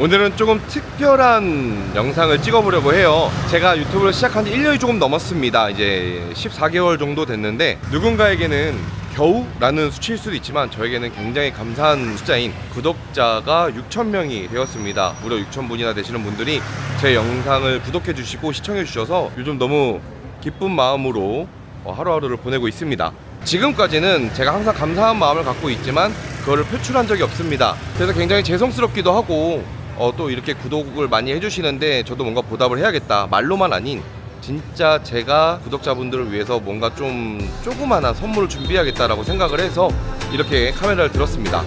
오늘은 조금 특별한 영상을 찍어보려고 해요. 제가 유튜브를 시작한 지 1년이 조금 넘었습니다. 이제 14개월 정도 됐는데 누군가에게는 겨우라는 수치일 수도 있지만 저에게는 굉장히 감사한 숫자인 구독자가 6,000명이 되었습니다. 무려 6,000분이나 되시는 분들이 제 영상을 구독해 주시고 시청해 주셔서 요즘 너무 기쁜 마음으로 어, 하루하루를 보내고 있습니다. 지금까지는 제가 항상 감사한 마음을 갖고 있지만 그거를 표출한 적이 없습니다. 그래서 굉장히 죄송스럽기도 하고 어, 또 이렇게 구독을 많이 해주시는데 저도 뭔가 보답을 해야겠다. 말로만 아닌 진짜 제가 구독자분들을 위해서 뭔가 좀 조그만한 선물을 준비하겠다라고 생각을 해서 이렇게 카메라를 들었습니다.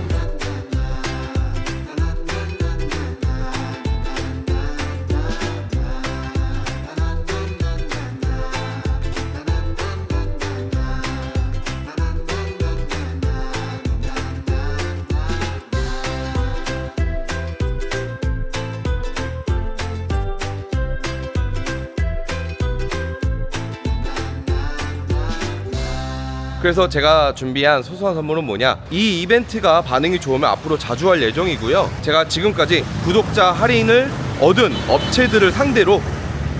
그래서 제가 준비한 소소한 선물은 뭐냐? 이 이벤트가 반응이 좋으면 앞으로 자주 할 예정이고요. 제가 지금까지 구독자 할인을 얻은 업체들을 상대로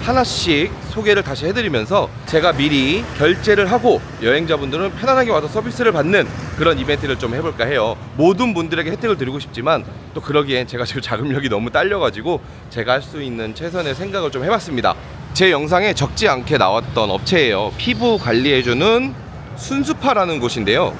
하나씩 소개를 다시 해드리면서 제가 미리 결제를 하고 여행자분들은 편안하게 와서 서비스를 받는 그런 이벤트를 좀 해볼까 해요. 모든 분들에게 혜택을 드리고 싶지만 또 그러기엔 제가 지금 자금력이 너무 딸려가지고 제가 할 수 있는 최선의 생각을 좀 해봤습니다. 제 영상에 적지 않게 나왔던 업체예요. 피부 관리해주는 순수파라는 곳인데요.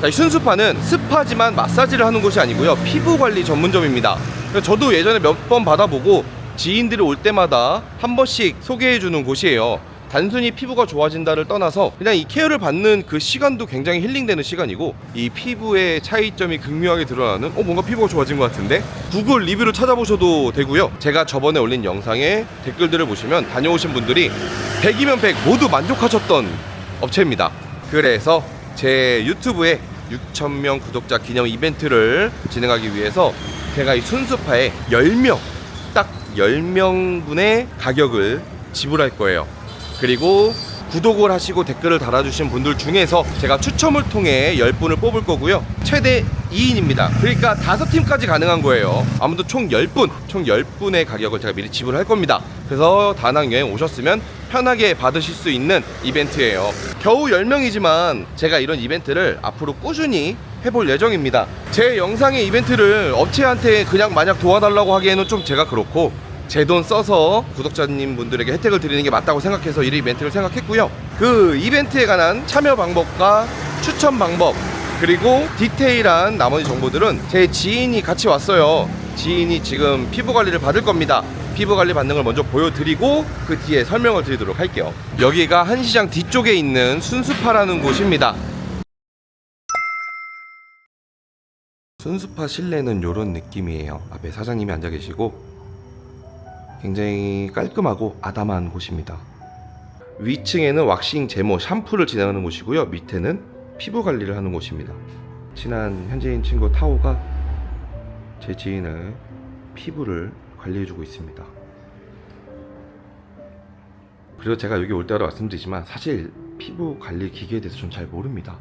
자, 이 순수파는 스파지만 마사지를 하는 곳이 아니고요. 피부 관리 전문점입니다. 저도 예전에 몇 번 받아보고 지인들이 올 때마다 한 번씩 소개해 주는 곳이에요. 단순히 피부가 좋아진다를 떠나서 그냥 이 케어를 받는 그 시간도 굉장히 힐링되는 시간이고 이 피부의 차이점이 극명하게 드러나는 어 뭔가 피부가 좋아진 것 같은데 구글 리뷰를 찾아보셔도 되고요 제가 저번에 올린 영상에 댓글들을 보시면 다녀오신 분들이 100이면 100 모두 만족하셨던 업체입니다 그래서 제 유튜브에 6,000명 구독자 기념 이벤트를 진행하기 위해서 제가 이 순수파에 10명, 딱 10명분의 가격을 지불할 거예요. 그리고 구독을 하시고 댓글을 달아주신 분들 중에서 제가 추첨을 통해 10분을 뽑을 거고요. 최대 2인입니다. 그러니까 5팀까지 가능한 거예요. 아무튼 총 10분, 총 10분의 가격을 제가 미리 지불할 겁니다. 그래서 다낭 여행 오셨으면 편하게 받으실 수 있는 이벤트예요. 겨우 10명이지만 제가 이런 이벤트를 앞으로 꾸준히 해볼 예정입니다. 제 영상의 이벤트를 업체한테 그냥 마냥 도와달라고 하기에는 좀 제가 그렇고 제 돈 써서 구독자님 분들에게 혜택을 드리는 게 맞다고 생각해서 이 이벤트를 생각했고요. 그 이벤트에 관한 참여 방법과 추천 방법 그리고 디테일한 나머지 정보들은 제 지인이 같이 왔어요. 지인이 지금 피부 관리를 받을 겁니다. 피부 관리 받는 걸 먼저 보여드리고 그 뒤에 설명을 드리도록 할게요. 여기가 한시장 뒤쪽에 있는 순수파라는 곳입니다. 순수파 실내는 이런 느낌이에요. 앞에 사장님이 앉아 계시고 굉장히 깔끔하고 아담한 곳입니다. 위층에는 왁싱 제모 샴푸를 진행하는 곳이고요. 밑에는 피부 관리를 하는 곳입니다. 친한 현지인 친구 타오가 제 지인을 피부를 관리해주고 있습니다. 그리고 제가 여기 올 때마다 말씀드리지만 사실 피부 관리 기계에 대해서 좀 잘 모릅니다.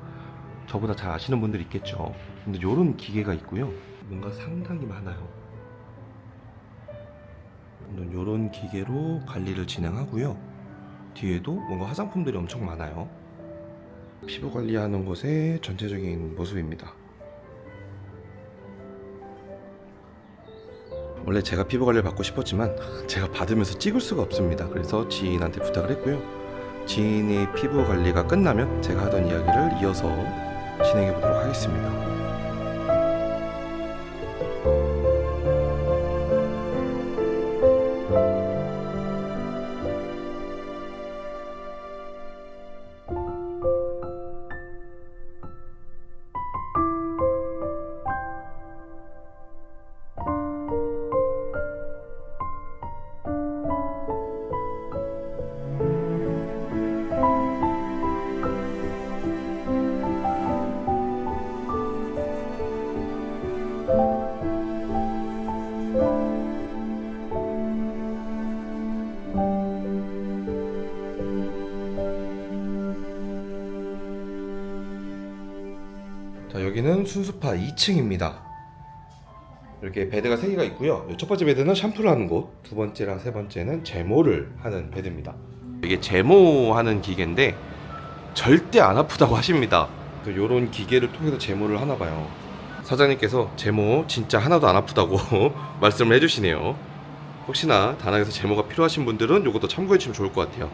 저보다 잘 아시는 분들이 있겠죠. 근데 이런 기계가 있고요. 뭔가 상당히 많아요. 이런 기계로 관리를 진행하고요. 뒤에도 뭔가 화장품들이 엄청 많아요. 피부 관리하는 곳의 전체적인 모습입니다. 원래 제가 피부 관리를 받고 싶었지만 제가 받으면서 찍을 수가 없습니다. 그래서 지인한테 부탁을 했고요. 지인의 피부 관리가 끝나면 제가 하던 이야기를 이어서 진행해 보도록 하겠습니다. 자, 여기는 순수파 2층입니다. 이렇게 베드가 세 개가 있고요. 첫 번째 베드는 샴푸를 하는 곳, 두 번째랑 세 번째는 제모를 하는 베드입니다. 이게 제모하는 기계인데 절대 안 아프다고 하십니다. 또 이런 기계를 통해서 제모를 하나 봐요. 사장님께서 제모 진짜 하나도 안 아프다고 말씀을 해주시네요. 혹시나 다낭에서 제모가 필요하신 분들은 이것도 참고해 주시면 좋을 것 같아요.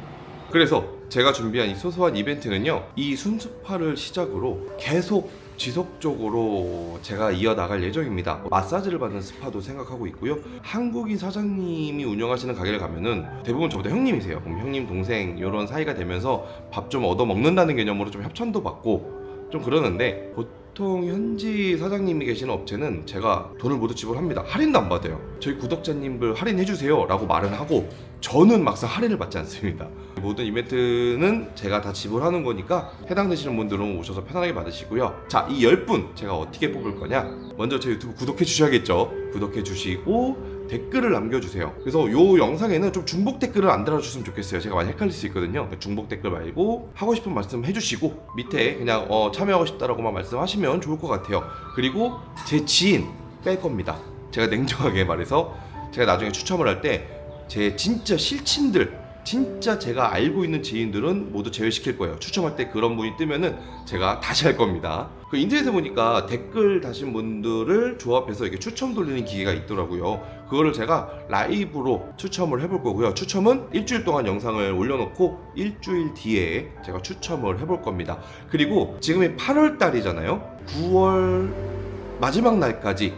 그래서 제가 준비한 이 소소한 이벤트는요, 이 순수파를 시작으로 계속 지속적으로 제가 이어나갈 예정입니다. 마사지를 받는 스파도 생각하고 있고요. 한국인 사장님이 운영하시는 가게를 가면은 대부분 저보다 형님이세요. 그럼 형님, 동생 이런 사이가 되면서 밥 좀 얻어 먹는다는 개념으로 좀 협찬도 받고 좀 그러는데 보통 현지 사장님이 계시는 업체는 제가 돈을 모두 지불합니다. 할인도 안 받아요. 저희 구독자님들 할인해 주세요 라고 말은 하고 저는 막상 할인을 받지 않습니다. 모든 이벤트는 제가 다 지불하는 거니까 해당되시는 분들은 오셔서 편하게 받으시고요. 자, 이 10분 제가 어떻게 뽑을 거냐? 먼저 제 유튜브 구독해 주셔야겠죠. 구독해 주시고 댓글을 남겨주세요. 그래서 요 영상에는 좀 중복 댓글을 안 달아주셨으면 좋겠어요. 제가 많이 헷갈릴 수 있거든요. 중복 댓글 말고 하고 싶은 말씀 해주시고 밑에 그냥 어, 참여하고 싶다라고만 말씀하시면 좋을 것 같아요. 그리고 제 지인 뺄 겁니다. 제가 냉정하게 말해서 제가 나중에 추첨을 할 때 제 진짜 실친들 진짜 제가 알고 있는 지인들은 모두 제외시킬 거예요. 추첨할 때 그런 분이 뜨면은 제가 다시 할 겁니다. 그 인터넷에 보니까 댓글 다신 분들을 조합해서 이렇게 추첨 돌리는 기계가 있더라고요. 그거를 제가 라이브로 추첨을 해볼 거고요. 추첨은 일주일 동안 영상을 올려놓고 일주일 뒤에 제가 추첨을 해볼 겁니다. 그리고 지금이 8월 달이잖아요. 9월 마지막 날까지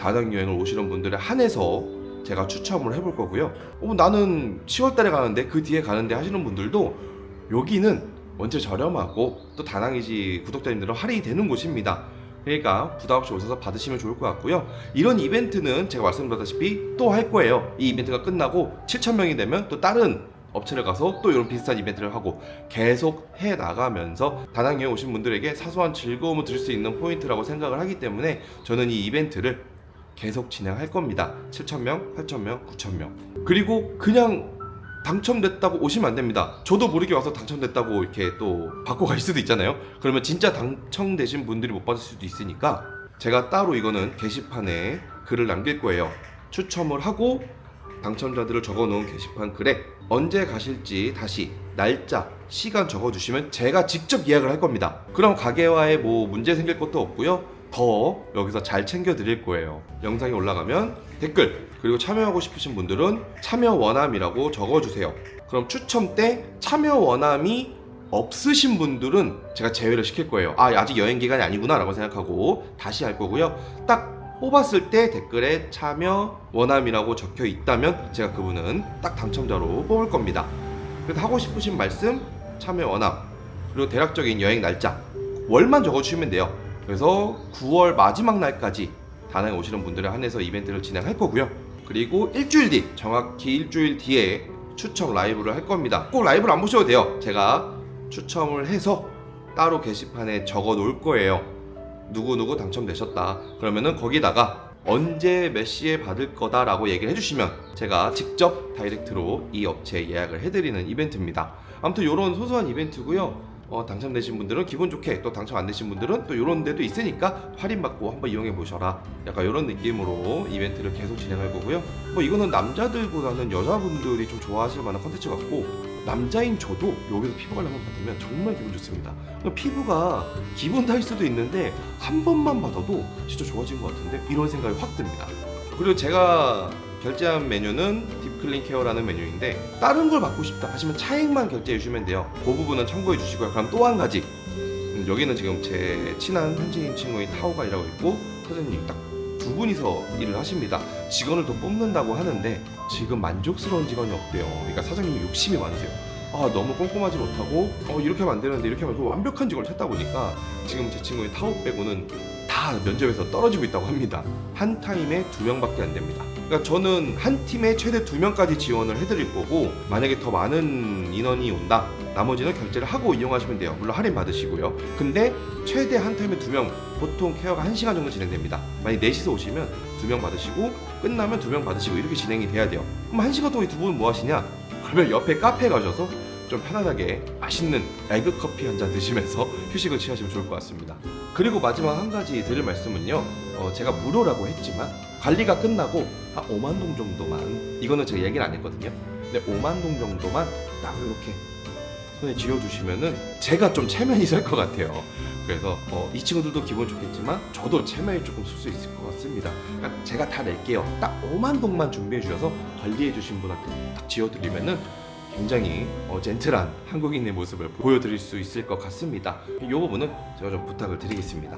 다낭 여행을 오시는 분들에 한해서 제가 추첨을 해볼 거고요. 어, 나는 10월 달에 가는데 그 뒤에 가는데 하시는 분들도 여기는 원체 저렴하고 또 다낭이지 구독자님들은 할인이 되는 곳입니다. 그러니까 부담 없이 오셔서 받으시면 좋을 것 같고요. 이런 이벤트는 제가 말씀드렸다시피 또 할 거예요. 이 이벤트가 끝나고 7,000명이 되면 또 다른 업체를 가서 또 이런 비슷한 이벤트를 하고 계속 해 나가면서 다낭에 오신 분들에게 사소한 즐거움을 드릴 수 있는 포인트라고 생각을 하기 때문에 저는 이 이벤트를 계속 진행할 겁니다. 7,000명, 8,000명, 9,000명. 그리고 그냥 당첨됐다고 오시면 안 됩니다. 저도 모르게 와서 당첨됐다고 이렇게 또 받고 갈 수도 있잖아요. 그러면 진짜 당첨되신 분들이 못 받을 수도 있으니까 제가 따로 이거는 게시판에 글을 남길 거예요. 추첨을 하고 당첨자들을 적어 놓은 게시판 글에 언제 가실지 다시 날짜, 시간 적어 주시면 제가 직접 예약을 할 겁니다. 그럼 가게와의 뭐 문제 생길 것도 없고요. 더 여기서 잘 챙겨 드릴 거예요. 영상이 올라가면 댓글 그리고 참여하고 싶으신 분들은 참여 원함이라고 적어 주세요. 그럼 추첨 때 참여 원함이 없으신 분들은 제가 제외를 시킬 거예요. 아, 아직 여행 기간이 아니구나라고 생각하고 다시 할 거고요. 딱 뽑았을 때 댓글에 참여 원함이라고 적혀 있다면 제가 그분은 딱 당첨자로 뽑을 겁니다. 그래서 하고 싶으신 말씀, 참여 원함, 그리고 대략적인 여행 날짜, 월만 적어주시면 돼요. 그래서 9월 마지막 날까지 다낭에 오시는 분들에 한해서 이벤트를 진행할 거고요. 그리고 일주일 뒤, 정확히 일주일 뒤에 추첨 라이브를 할 겁니다. 꼭 라이브를 안 보셔도 돼요. 제가 추첨을 해서 따로 게시판에 적어 놓을 거예요. 누구누구 당첨되셨다. 그러면은 거기다가 언제 몇 시에 받을 거다라고 얘기를 해주시면 제가 직접 다이렉트로 이 업체에 예약을 해드리는 이벤트입니다. 아무튼 이런 소소한 이벤트고요. 어, 당첨되신 분들은 기분 좋게 또 당첨 안 되신 분들은 또 이런 데도 있으니까 할인 받고 한번 이용해 보셔라. 약간 이런 느낌으로 이벤트를 계속 진행할 거고요. 뭐 이거는 남자들보다는 여자분들이 좀 좋아하실 만한 컨텐츠 같고 남자인 저도 여기서 피부 관리만 받으면 정말 기분 좋습니다. 피부가 기분 탓일 수도 있는데 한 번만 받아도 진짜 좋아진 것 같은데 이런 생각이 확 듭니다. 그리고 제가 결제한 메뉴는 딥 클린 케어라는 메뉴인데 다른 걸 받고 싶다 하시면 차액만 결제해 주시면 돼요. 그 부분은 참고해 주시고요. 그럼 또 한 가지 음, 여기는 지금 제 친한 현지인 친구인 타오가 일하고 있고 사장님 딱 두 분이서 일을 하십니다. 직원을 더 뽑는다고 하는데 지금 만족스러운 직원이 없대요. 그러니까 사장님이 욕심이 많으세요. 아 너무 꼼꼼하지 못하고 어 이렇게 하면 안 되는데 이렇게 하면 또 완벽한 직원을 찾다 보니까 지금 제 친구인 타오 빼고는 다 면접에서 떨어지고 있다고 합니다. 한 타임에 두 명밖에 안 됩니다. 그러니까 저는 한 팀에 최대 두 명까지 지원을 해드릴 거고 만약에 더 많은 인원이 온다 나머지는 결제를 하고 이용하시면 돼요. 물론 할인 받으시고요. 근데 최대 한 타임에 두 명 보통 케어가 한 시간 정도 진행됩니다. 만약 넷이서 오시면 두 명 받으시고 끝나면 두 명 받으시고 이렇게 진행이 돼야 돼요. 그럼 한 시간 동안 두 분은 뭐 하시냐? 그러면 옆에 카페 가셔서 좀 편안하게 맛있는 에그 커피 한 잔 드시면서 휴식을 취하시면 좋을 것 같습니다. 그리고 마지막 한 가지 드릴 말씀은요. 어, 제가 무료라고 했지만 관리가 끝나고 한 5만 동 정도만 이거는 제가 얘기를 안 했거든요. 근데 5만 동 정도만 딱 이렇게 손에 쥐어주시면은 제가 좀 체면이 설 것 같아요. 그래서 어, 이 친구들도 기분 좋겠지만 저도 체면이 조금 쓸 수 있을 것 같습니다. 그러니까 제가 다 낼게요. 딱 5만 동만 준비해 주셔서 관리해 주신 분한테 딱 지어드리면은 굉장히 어, 젠틀한 한국인의 모습을 보여드릴 수 있을 것 같습니다. 이 부분은 제가 좀 부탁을 드리겠습니다.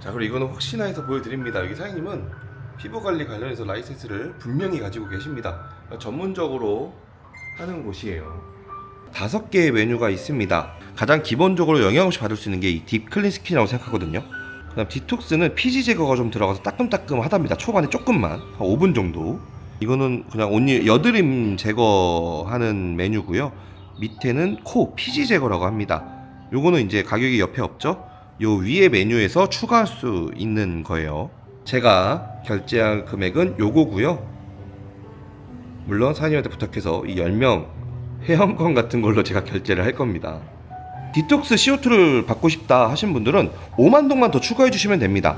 자 그리고 이거는 혹시나 해서 보여드립니다. 여기 사장님은 피부 관리 관련해서 라이센스를 분명히 가지고 계십니다. 전문적으로 하는 곳이에요. 다섯 개의 메뉴가 있습니다. 가장 기본적으로 영양 없이 받을 수 있는 게 이 딥 클린 스킨이라고 생각하거든요. 그 다음 디톡스는 피지 제거가 좀 들어가서 따끔따끔 하답니다. 초반에 조금만 한 5분 정도. 이거는 그냥 온리 여드름 제거하는 메뉴고요. 밑에는 코 피지 제거라고 합니다. 요거는 이제 가격이 옆에 없죠. 요 위에 메뉴에서 추가할 수 있는 거예요. 제가 결제한 금액은 요거고요. 물론 사장님한테 부탁해서 이 10명 회원권 같은 걸로 제가 결제를 할 겁니다. 디톡스 CO2를 받고 싶다 하신 분들은 5만 동만 더 추가해 주시면 됩니다.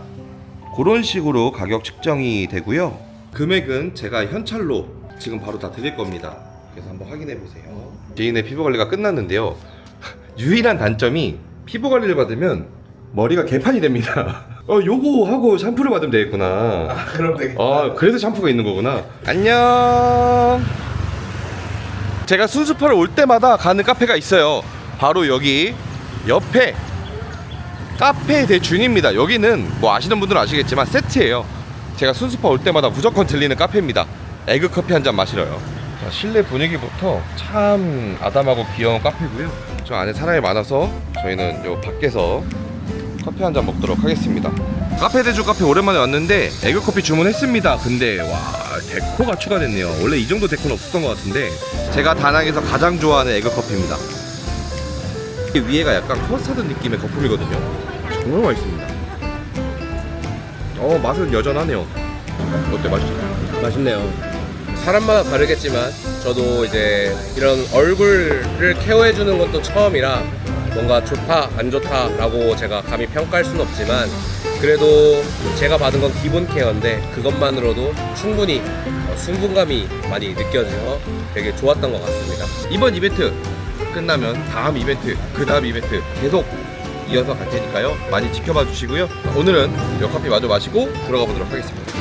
그런 식으로 가격 측정이 되고요. 금액은 제가 현찰로 지금 바로 다 드릴 겁니다. 그래서 한번 확인해 보세요. 개인의 피부 관리가 끝났는데요. 유일한 단점이 피부 관리를 받으면 머리가 개판이 됩니다. 어, 요거 하고 샴푸를 받으면 되겠구나. 그럼 되겠다. 아, 그래서 샴푸가 있는 거구나. 안녕. 제가 순수파를 올 때마다 가는 카페가 있어요. 바로 여기 옆에 카페 대준입니다. 여기는 뭐 아시는 분들은 아시겠지만 세트예요. 제가 순수파 올 때마다 무조건 들리는 카페입니다. 에그 커피 한 잔 마시러요. 자, 실내 분위기부터 참 아담하고 귀여운 카페고요. 저 안에 사람이 많아서 저희는 요 밖에서 커피 한 잔 먹도록 하겠습니다. 카페 대주 카페 오랜만에 왔는데 에그 커피 주문했습니다. 근데 와 데코가 추가됐네요. 원래 이 정도 데코는 없었던 것 같은데 제가 다낭에서 가장 좋아하는 에그 커피입니다. 위에가 약간 커스터드 느낌의 거품이거든요. 정말 맛있습니다. 어 맛은 여전하네요. 어때 맛있죠? 맛있네요. 사람마다 다르겠지만 저도 이제 이런 얼굴을 케어해주는 것도 처음이라 뭔가 좋다 안 좋다 라고 제가 감히 평가할 수는 없지만 그래도 제가 받은 건 기본 케어인데 그것만으로도 충분히 어, 순분감이 많이 느껴져서 되게 좋았던 것 같습니다. 이번 이벤트 끝나면 다음 이벤트, 그 다음 이벤트 계속 이어서 갈 테니까요. 많이 지켜봐 주시고요. 오늘은 이 커피 마저 마시고 들어가 보도록 하겠습니다.